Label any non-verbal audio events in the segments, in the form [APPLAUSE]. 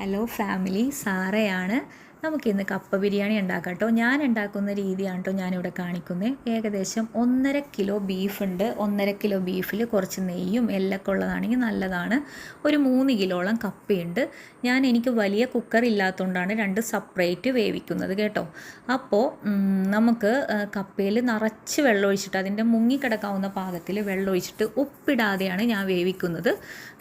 Hello family സാറയാണ്. നമുക്കിന്ന് കപ്പ ബിരിയാണി ഉണ്ടാക്കാം കേട്ടോ. ഞാൻ ഉണ്ടാക്കുന്ന രീതിയാണ് കേട്ടോ ഞാനിവിടെ കാണിക്കുന്നത് ഏകദേശം ഒന്നര കിലോ ബീഫ് ഉണ്ട്. ഒന്നര കിലോ ബീഫിൽ കുറച്ച് നെയ്യും എല്ലൊക്കെ ഉള്ളതാണെങ്കിൽ നല്ലതാണ്. ഒരു മൂന്ന് കിലോളം കപ്പയുണ്ട്. ഞാൻ എനിക്ക് വലിയ കുക്കർ ഇല്ലാത്തതുകൊണ്ടാണ് രണ്ട് സപ്പറേറ്റ് വേവിക്കുന്നത് കേട്ടോ. അപ്പോൾ നമുക്ക് കപ്പയിൽ നിറച്ച് വെള്ളം ഒഴിച്ചിട്ട് അതിന്റെ മുങ്ങിക്കിടക്കാവുന്ന പാകത്തിൽ വെള്ളം ഒഴിച്ചിട്ട് ഉപ്പിടാതെയാണ് ഞാൻ വേവിക്കുന്നത്.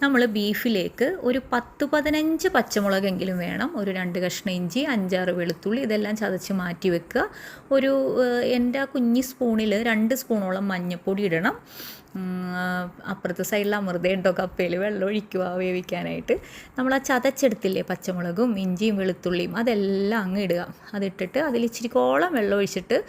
നമ്മൾ ബീഫിലേക്ക് ഒരു പത്ത് പതിനഞ്ച് പച്ചമുളകെങ്കിലും വേണം. ഒരു രണ്ട് കഷ്ണം ഇഞ്ചി അഞ്ചാറ് വെളുത്തുള്ളി ഇതെല്ലാം ചതച്ച് മാറ്റി വെക്കുക. ഒരു എന്റെ ആ കുഞ്ഞി സ്പൂണിൽ രണ്ട് സ്പൂണോളം മഞ്ഞൾപ്പൊടി ഇടണം. അപ്പുറത്തെ സൈഡിൽ അമൃതയുണ്ടോ കപ്പയിൽ വെള്ളം ഒഴിക്കുക വേവിക്കാനായിട്ട്. നമ്മൾ ആ ചതച്ചെടുത്തില്ലേ പച്ചമുളകും ഇഞ്ചിയും വെളുത്തുള്ളിയും അതെല്ലാം അങ്ങ് ഇടുക. അതിട്ടിട്ട് അതിൽ ഇച്ചിരി കോളം വെള്ളം ഒഴിച്ചിട്ട്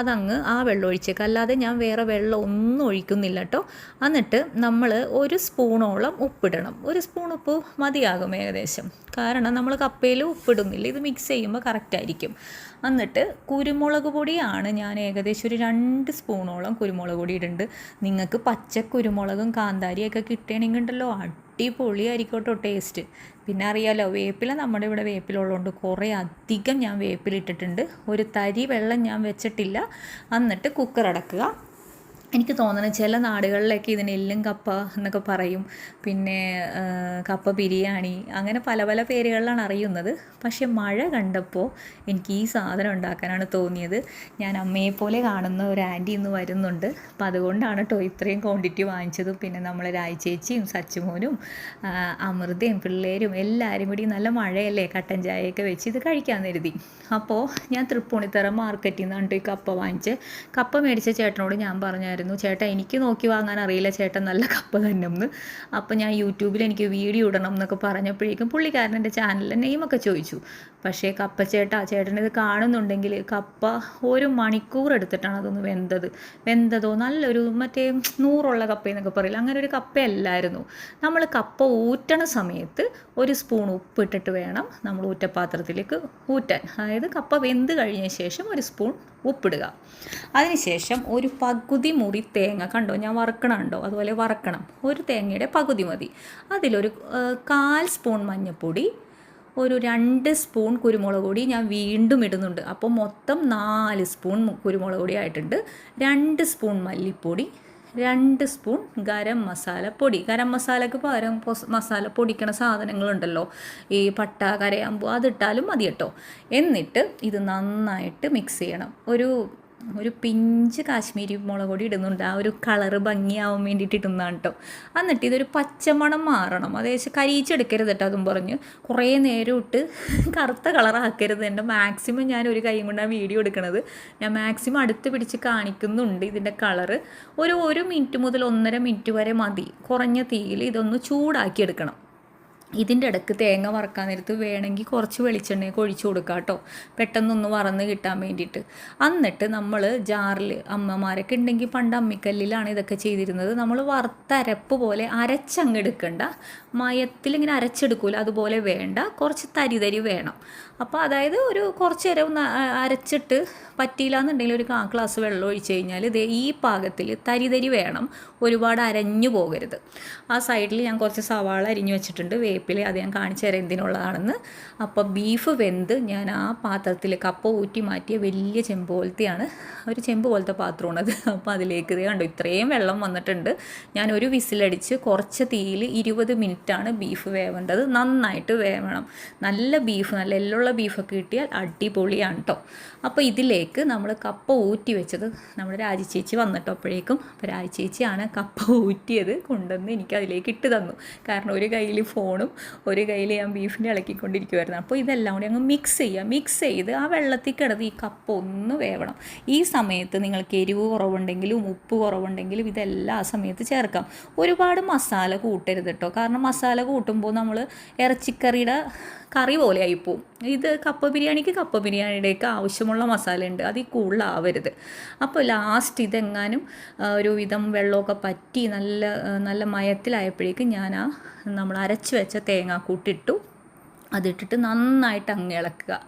അതങ്ങ് ആ വെള്ളം ഒഴിച്ചേക്കുക അല്ലാതെ ഞാൻ വേറെ വെള്ളം ഒന്നും ഒഴിക്കുന്നില്ല കേട്ടോ എന്നിട്ട് നമ്മൾ ഒരു സ്പൂണോളം ഉപ്പിടണം. ഒരു സ്പൂൺ ഉപ്പ് മതിയാകും ഏകദേശം. കാരണം നമ്മൾ കപ്പയിൽ ഉപ്പിടുന്നില്ല. ഇത് മിക്സ് ചെയ്യുമ്പോൾ കറക്റ്റായിരിക്കും എന്നിട്ട് കുരുമുളക് പൊടിയാണ് ഞാൻ ഏകദേശം ഒരു രണ്ട് സ്പൂണോളം കുരുമുളക് പൊടി ഇടുന്നുണ്ട് നിങ്ങൾക്ക് പച്ച കുരുമുളകും കാന്താരിയൊക്കെ കിട്ടുകയാണെങ്കിൽ ഉണ്ടല്ലോ അടിപൊളിയായിരിക്കും കേട്ടോ ടേസ്റ്റ് പിന്നെ അറിയാലോ വേപ്പില നമ്മുടെ ഇവിടെ വേപ്പിലുള്ളതുകൊണ്ട് കുറേ അധികം ഞാൻ വേപ്പിലിട്ടിട്ടുണ്ട്. ഒരു തരി വെള്ളം ഞാൻ വെച്ചിട്ടില്ല. എന്നിട്ട് കുക്കർ അടക്കുക. എനിക്ക് തോന്നുന്നത് ചില നാടുകളിലൊക്കെ ഇതിന് എല്ലും കപ്പ എന്നൊക്കെ പറയും. പിന്നെ കപ്പ ബിരിയാണി അങ്ങനെ പല പല പേരുകളിലാണ് അറിയുന്നത്. പക്ഷേ മഴ കണ്ടപ്പോൾ എനിക്ക് ഈ സാധനം ഉണ്ടാക്കാനാണ് തോന്നിയത്. ഞാൻ അമ്മയെ പോലെ കാണുന്ന ഒരു ആന്റി ഇന്ന് വരുന്നുണ്ട്. അപ്പോൾ അതുകൊണ്ടാണ് കേട്ടോ ഇത്രയും ക്വാണ്ടിറ്റി വാങ്ങിച്ചത്. പിന്നെ നമ്മൾ രായ്ചേച്ചിയും സച്ചുമോനും അമൃതയും പിള്ളേരും എല്ലാവരും കൂടി നല്ല മഴയല്ലേ കട്ടൻ ചായയൊക്കെ വെച്ച് ഇത് കഴിക്കാൻ കരുതി. അപ്പോൾ ഞാൻ തൃപ്പൂണിത്തറ മാർക്കറ്റിൽ നിന്നാണ് ഈ കപ്പ വാങ്ങിച്ച് കപ്പ മേടിച്ച ചേട്ടനോട് ഞാൻ പറഞ്ഞു ഉണ്ടായിരുന്നു ചേട്ടാ എനിക്ക് നോക്കി വാങ്ങാൻ അറിയില്ല. ചേട്ടൻ നല്ല കപ്പ തന്നെ ഒന്ന്. അപ്പോൾ ഞാൻ യൂട്യൂബിൽ എനിക്ക് വീഡിയോ ഇടണം എന്നൊക്കെ പറഞ്ഞപ്പോഴേക്കും പുള്ളിക്കാരൻ എന്റെ ചാനലിലെ നെയിമൊക്കെ ചോദിച്ചു. പക്ഷേ കപ്പ ചേട്ടാ ചേട്ടൻ ഇത് കാണുന്നുണ്ടെങ്കിൽ കപ്പ ഒരു മണിക്കൂർ എടുത്തിട്ടാണ് അതൊന്ന് വെന്തത്. വെന്തതോ നല്ലൊരു മറ്റേ നൂറുള്ള കപ്പ എന്നൊക്കെ പറയില്ല അങ്ങനെ ഒരു കപ്പയല്ലായിരുന്നു. നമ്മൾ കപ്പ ഊറ്റണ സമയത്ത് ഒരു സ്പൂൺ ഉപ്പിട്ടിട്ട് വേണം നമ്മൾ ഊറ്റപ്പാത്രത്തിലേക്ക് ഊറ്റാൻ. അതായത് കപ്പ വെന്ത് കഴിഞ്ഞ ശേഷം ഒരു സ്പൂൺ ഉപ്പിടുക. അതിനുശേഷം ഒരു പകുതി മുറി തേങ്ങ കണ്ടോ? ഞാൻ വറക്കണമുണ്ടോ അതുപോലെ വറക്കണം. ഒരു തേങ്ങയുടെ പകുതി മതി. അതിലൊരു കാൽ സ്പൂൺ മഞ്ഞൾപ്പൊടി ഒരു രണ്ട് സ്പൂൺ കുരുമുളക് പൊടി ഞാൻ വീണ്ടും ഇടുന്നുണ്ട്. അപ്പോൾ മൊത്തം നാല് സ്പൂൺ കുരുമുളക് പൊടി ആയിട്ടുണ്ട്. രണ്ട് സ്പൂൺ മല്ലിപ്പൊടി രണ്ട് സ്പൂൺ ഗരം മസാല പൊടി. ഗരം മസാലയ്ക്ക് പകരം മസാല പൊടിക്കണ സാധനങ്ങളുണ്ടല്ലോ. ഈ പട്ട കരയാമ്പൂ അതിട്ടാലും മതി കേട്ടോ എന്നിട്ട് ഇത് നന്നായിട്ട് മിക്സ് ചെയ്യണം. ഒരു ഒരു പിഞ്ച് കാശ്മീരി മുളക് പൊടി ഇടുന്നുണ്ട്. ആ ഒരു കളറ് ഭംഗിയാവാൻ വേണ്ടിയിട്ട് ഇടുന്നതാണ് കേട്ടോ എന്നിട്ട് ഇതൊരു പച്ചമണം മാറണം. അതേശം കരിയിച്ചെടുക്കരുത് കേട്ടോ അതും പറഞ്ഞ്. കുറേ നേരം ഇട്ട് [LAUGHS] കറുത്ത കളറാക്കരുത് എന്റെ മാക്സിമം ഞാൻ ഒരു കൈ കൊണ്ടാണ് വീഡിയോ എടുക്കുന്നത് ഞാൻ മാക്സിമം അടുത്ത് പിടിച്ച് കാണിക്കുന്നുണ്ട് ഇതിന്റെ കളറ് ഒരു ഒരു മിനിറ്റ് മുതൽ ഒന്നര മിനിറ്റ് വരെ മതി. കുറഞ്ഞ തീയിൽ ഇതൊന്ന് ചൂടാക്കി എടുക്കണം. ഇതിന്റെ ഇടയ്ക്ക് തേങ്ങ വറക്കാൻ നേരത്ത് വേണമെങ്കിൽ കുറച്ച് വെളിച്ചെണ്ണയൊക്കെ ഒഴിച്ചു കൊടുക്കുക കേട്ടോ. പെട്ടെന്നൊന്ന് വറന്ന് കിട്ടാൻ വേണ്ടിയിട്ട്. എന്നിട്ട് നമ്മൾ ജാറിൽ അമ്മമാരൊക്കെ ഉണ്ടെങ്കിൽ പണ്ട് അമ്മിക്കല്ലിലാണ് ഇതൊക്കെ ചെയ്തിരുന്നത്. നമ്മൾ വറുത്തരപ്പ് പോലെ അരച്ചങ്ങെടുക്കണ്ട. മയത്തിൽ ഇങ്ങനെ അരച്ചെടുക്കൂല. അതുപോലെ വേണ്ട. കുറച്ച് തരി തരി വേണം. അപ്പോൾ അതായത് ഒരു കുറച്ച് നേരം ഒന്ന് അരച്ചിട്ട് പറ്റിയില്ല എന്നുണ്ടെങ്കിൽ ഒരു കാ ഗ്ലാസ് വെള്ളം ഒഴിച്ച് കഴിഞ്ഞാൽ ഇത് ഈ പാകത്തിൽ തരി തരി വേണം. ഒരുപാട് അരഞ്ഞു പോകരുത്. ആ സൈഡിൽ ഞാൻ കുറച്ച് സവാള അരിഞ്ഞു വെച്ചിട്ടുണ്ട്. വേപ്പിൽ അത് ഞാൻ കാണിച്ചു തരാം എന്തിനുള്ളതാണെന്ന്. അപ്പോൾ ബീഫ് വെന്ത് ഞാൻ ആ പാത്രത്തിൽ കപ്പ ഊറ്റി മാറ്റിയ വലിയ ചെമ്പ് പോലത്തെയാണ് ഒരു ചെമ്പ് പോലത്തെ പാത്രമാണ് അത് അപ്പോൾ അതിലേക്ക് കണ്ടു ഇത്രയും വെള്ളം വന്നിട്ടുണ്ട്. ഞാൻ ഒരു വിസിലടിച്ച് കുറച്ച് തീയിൽ ഇരുപത് മിനിറ്റാണ് ബീഫ് വേവേണ്ടത്. നന്നായിട്ട് വേവണം. നല്ല ബീഫ് നല്ല എല്ലുള്ള ബീഫൊക്കെ കിട്ടിയാൽ അടിപൊളിയാണ് കേട്ടോ അപ്പോൾ ഇതിലേക്ക് നമ്മൾ കപ്പ ഊറ്റി വെച്ചത് നമ്മുടെ രാജിച്ചേച്ചി വന്നിട്ടോ അപ്പോഴേക്കും. അപ്പോൾ രാജിച്ചേച്ചിയാണ് കപ്പ ഊറ്റിയത് കൊണ്ടുവന്ന് എനിക്ക് അതിലേക്ക് ഇട്ട് തന്നു. കാരണം ഒരു കയ്യിൽ ഫോണും ഒരു കയ്യിൽ ഞാൻ ബീഫിനെ ഇളക്കിക്കൊണ്ടിരിക്കുമായിരുന്നു അപ്പോൾ ഇതെല്ലാം കൂടി അങ്ങ് മിക്സ് ചെയ്യുക. മിക്സ് ചെയ്ത് ആ വെള്ളത്തിൽ കിടന്ന് ഈ കപ്പ് ഒന്ന് വേവണം. ഈ സമയത്ത് നിങ്ങൾക്ക് എരിവ് കുറവുണ്ടെങ്കിലും ഉപ്പ് കുറവുണ്ടെങ്കിലും ഇതെല്ലാം ആ സമയത്ത് ചേർക്കാം. ഒരുപാട് മസാല കൂട്ടരുത് കേട്ടോ. കാരണം മസാല കൂട്ടുമ്പോൾ നമ്മൾ ഇറച്ചിക്കറിയുടെ കറി പോലെ ആയിപ്പോവും. ഇത് കപ്പ ബിരിയാണിക്ക് കപ്പ ബിരിയാണിയുടെയൊക്കെ ആവശ്യമുള്ള മസാല ഉണ്ട് അതിൽ കൂടുതലാവരുത്. അപ്പോൾ ലാസ്റ്റ് ഇതെങ്ങാനും ഒരുവിധം വെള്ളമൊക്കെ പറ്റി നല്ല നല്ല മയത്തിലായപ്പോഴേക്കും ഞാൻ ആ നമ്മൾ അരച്ച് വെച്ച തേങ്ങ കൂട്ടിട്ടു അതിട്ടിട്ട് നന്നായിട്ട് അങ്ങ് ഇളക്കുക.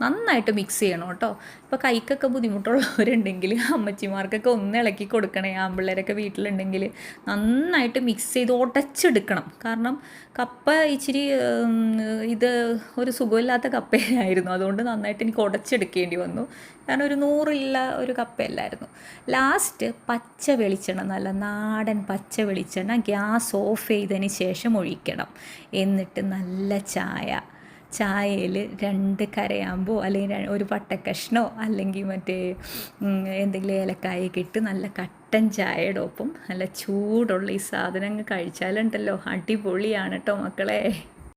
നന്നായിട്ട് മിക്സ് ചെയ്യണം കേട്ടോ. ഇപ്പോൾ കൈക്കൊക്കെ ബുദ്ധിമുട്ടുള്ളവരുണ്ടെങ്കിൽ അമ്മച്ചിമാർക്കൊക്കെ ഒന്ന് ഇളക്കി കൊടുക്കണേ ആമ്പിള്ളേരൊക്കെ വീട്ടിലുണ്ടെങ്കിൽ നന്നായിട്ട് മിക്സ് ചെയ്ത് ഉടച്ചെടുക്കണം. കാരണം കപ്പ ഇച്ചിരി ഇത് ഒരു സുഖമില്ലാത്ത കപ്പയായിരുന്നു. അതുകൊണ്ട് നന്നായിട്ട് എനിക്ക് ഉടച്ചെടുക്കേണ്ടി വന്നു. കാരണം ഒരു നൂറില്ല ഒരു കപ്പയല്ലായിരുന്നു. ലാസ്റ്റ് പച്ച വെളിച്ചെണ്ണ നല്ല നാടൻ പച്ച വെളിച്ചെണ്ണ ഗ്യാസ് ഓഫ് ചെയ്തതിന് ശേഷം ഒഴിക്കണം. എന്നിട്ട് നല്ല ചായ. ചായയിൽ രണ്ട് കരയാമ്പോ അല്ലെങ്കിൽ ഒരു പട്ടക്കഷ്ണോ അല്ലെങ്കിൽ മറ്റേ എന്തെങ്കിലും ഏലക്കായൊക്കെ ഇട്ട് നല്ല കട്ടൻ ചായയുടെ ഒപ്പം നല്ല ചൂടുള്ള ഈ സാധനങ്ങൾ കഴിച്ചാലുണ്ടല്ലോ. അടിപൊളിയാണ് കേട്ടോ മക്കളെ.